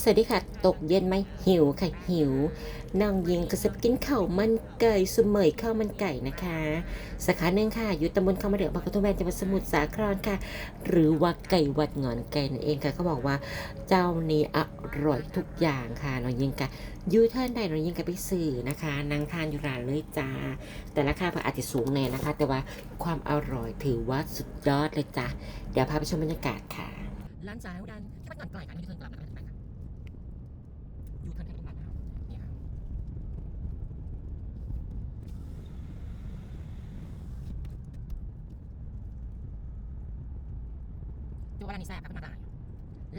สวัสดีค่ะ ตกเย็นไหมหิวค่ะหิวน้องยิงก็จะไปกินข้าวมันไก่สมัยข้าวมันไก่นะคะ สาขาหนึ่งค่ะ อยู่ตำบลข้าวมาเดือบางกระทุ่มแบนจังหวัดสมุทรสาครค่ะ หรือว่าไก่วัดหงอนไก่นั่นเองค่ะเขาบอกว่าเจ้านี้อร่อยทุกอย่างค่ะน้องยิงกะยูเทิร์นใดน้องยิงกะไปสื่อนะคะนางทานอยู่ร้านเลยจ้า แต่ราคาอาจจะสูงแน่นะคะ แต่ว่าความอร่อยถือว่าสุดยอดเลยจ้ะเดี๋ยวพาไปชมบรรยากาศค่ะร้านสายอุดันที่มันก่อนไกลกันนี่คือเทิร์นกลับนะคะอยู่เทิร์นแค่ตรงนั้นนะครับนี่ค่ะ ตัวร้านนี้แซ่บครับมาได้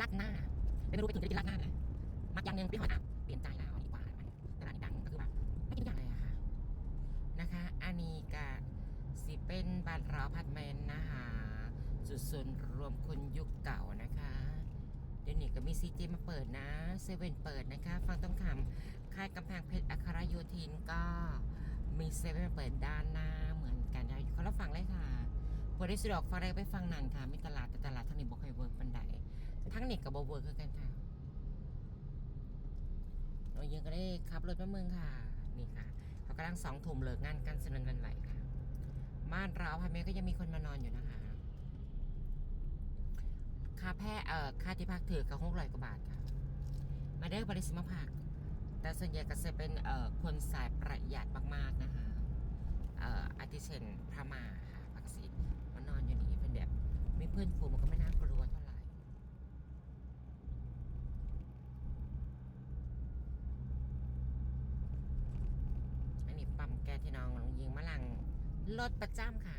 ลัดหน้าไม่รู้ไปถึงจะได้กินลัดหน้าเลยมักอย่างหนึ่งพี่หอยอะเปลี่ยนใจแล้วดีกว่าตลานี้ดังก็คือว่าไม่กินอย่างเลยอะค่ะนะคะ อันนี้ก็สิเป็นบ้านเราพัดแมนนะคะจุดศูนย์รวมคนยุคเก่านะคะเดี๋ยวนี้ก็มีซีจีมาเปิดนะเซเว่นเปิดนะคะ ฟังต้องคำค่ายกำแพงเพชรอัครโยธินก็มีเซเว่นเปิดด้านหน้าเหมือนกันนะอยู่คนละฝั่ง พอได้สะดวกฟังได้ไปฟังนั่นค่ะมีตลาดแต่ตลาดทั้งนี้บอกให้เวิร์กปันใดทั้งเนี้กับบเวิร์กคือกันค่ะเรายังก็ได้ขับรถมาเมืองค่ะ นี่ค่ะเขากำลังสองทุ่มเลิกงานกันสนนวันไหวค่ะบ้านเราพันเมก็ยังมีคนมานอนอยู่นะคะค่าแพทย์เอ่อค่าที่พักถือกับหกร้อยกว่าบาทค่ะ มาได้บริสมาพักแต่ส่วนใหญ่ก็จะเป็นเอ่อคนสายประหยัดมากๆนะคะเอ่ออาทิเช่นพระมาค่ะพักศิษย์มานอนอยู่นี่เป็นแบบ มีเพื่อนฝูงมันก็ไม่น่ากลัวเท่าไหร่อันนี้ปั๊มแก๊สที่น้องลงยิงมะลังรถประจำค่ะ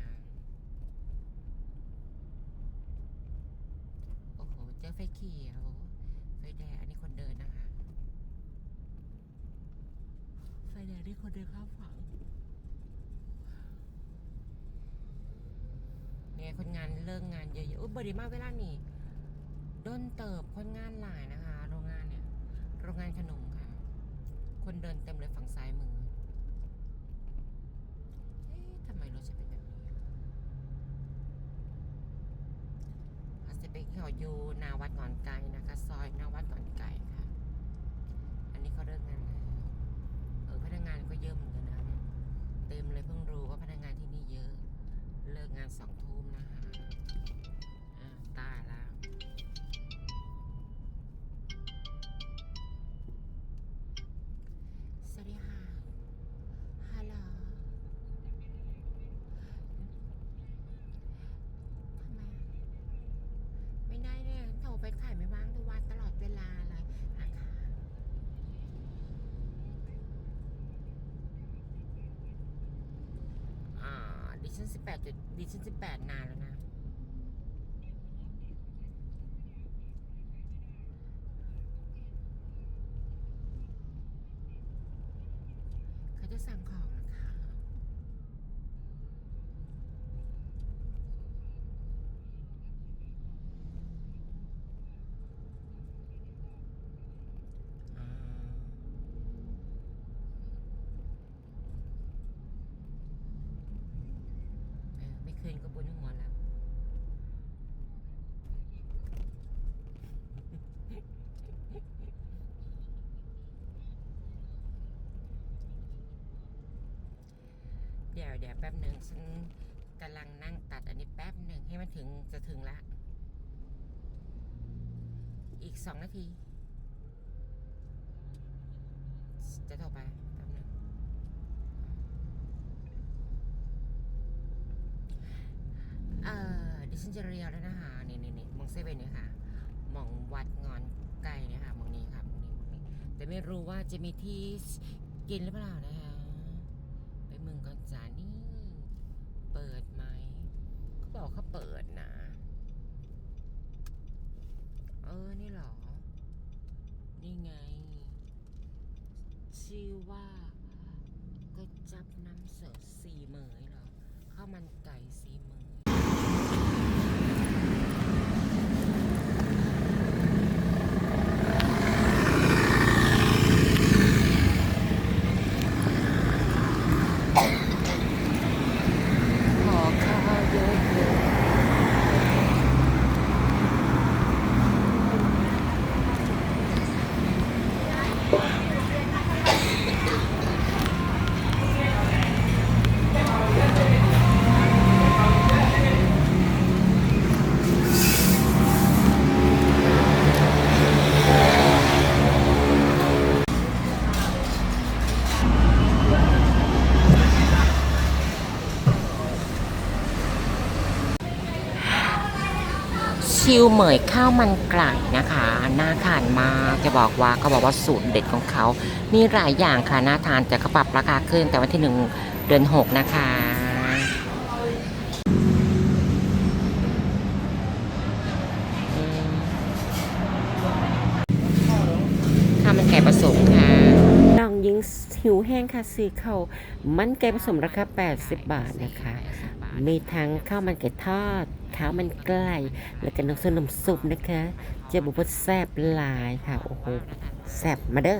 โอ้โห เจอไฟเขียว ไฟแดง อันนี้คนเดินนะคะ ไฟแดงนี่คนเดินข้ามฝั่งเนี่ย คนงานเลิกงานเยอะๆอุ้ยบดีมากเวลานี่ด้นเติบคนงานหลายนะคะ โรงงานเนี่ย โรงงานขนมค่ะ คนเดินเต็มเลยฝั่งซ้ายมือเอ๊ะทำไมรถฉันเป็นแบบนี้อาจจะไปเขาอยู่นาวัดหงอนไก่นะคะ ซอยนาวัดหงอนไก่ค่ะ อันนี้เขาเลิกงานแล้วเออพนักงานก็เยอะเหมือนกันนะเต็มเลยเพิ่งรู้ว่าพนักงานที่นี่เยอะ เลิกงานสอง ชั่นสิบแปดจุดดิชั่นสิบแปดนานแล้วนะ เขาจะสั่งของนะคะ อ่าเออไม่คื นก็บนหัวแล้วเดี๋ยวเดี๋ยวแป๊บหนึ่งฉันกำลังนั่งตัดอันนี้แป๊บหนึ่งให้มันถึงจะถึงละ อีกสองนาที จะโทรไปแป๊บหนึงเอ่อดิฉัน จะเรียวแล้วนะคะนี่นี่นี่มองเซเว่นเนี่ยค่ะมองวัดงอนไก่เนี่ยค่ะมองนี้ค่ะมองนี้มองนี้ แต่ไม่รู้ว่าจะมีที่กินหรือเปล่านะคะไปเมืองก่อนจ้านี่เปิดไหมเขาบอกเขาเปิดนะ เออนี่หรอ นี่ไง ชื่อว่าก๋วยจับน้ำเสดสีเหมยเหรอข้าวมันไก่สีเหมย คิวเหมยข้าวมันไก่นะคะน่าทานมากจะบอกว่าเขาบอกว่าสูตรเด็ดของเขามีหลายอย่างค่ะน่าทานแต่เขาปรับราคาขึ้นแต่วันที่หนึ่งเดือนหกนะคะอืมข้าวมันไก่ผสมค่ะน้องยิงหิวแห้งค่ะซื้อข้าวมันไก่ผสมราคา80 บาทนะคะ มีทั้งข้าวมันไก่ทอด ข้าวมันไก่แล้วก็น้ำซุปน้ำซุปนะคะ เจ้าบุบแซบหลายค่ะ โอ้โห แซบมาเด้อ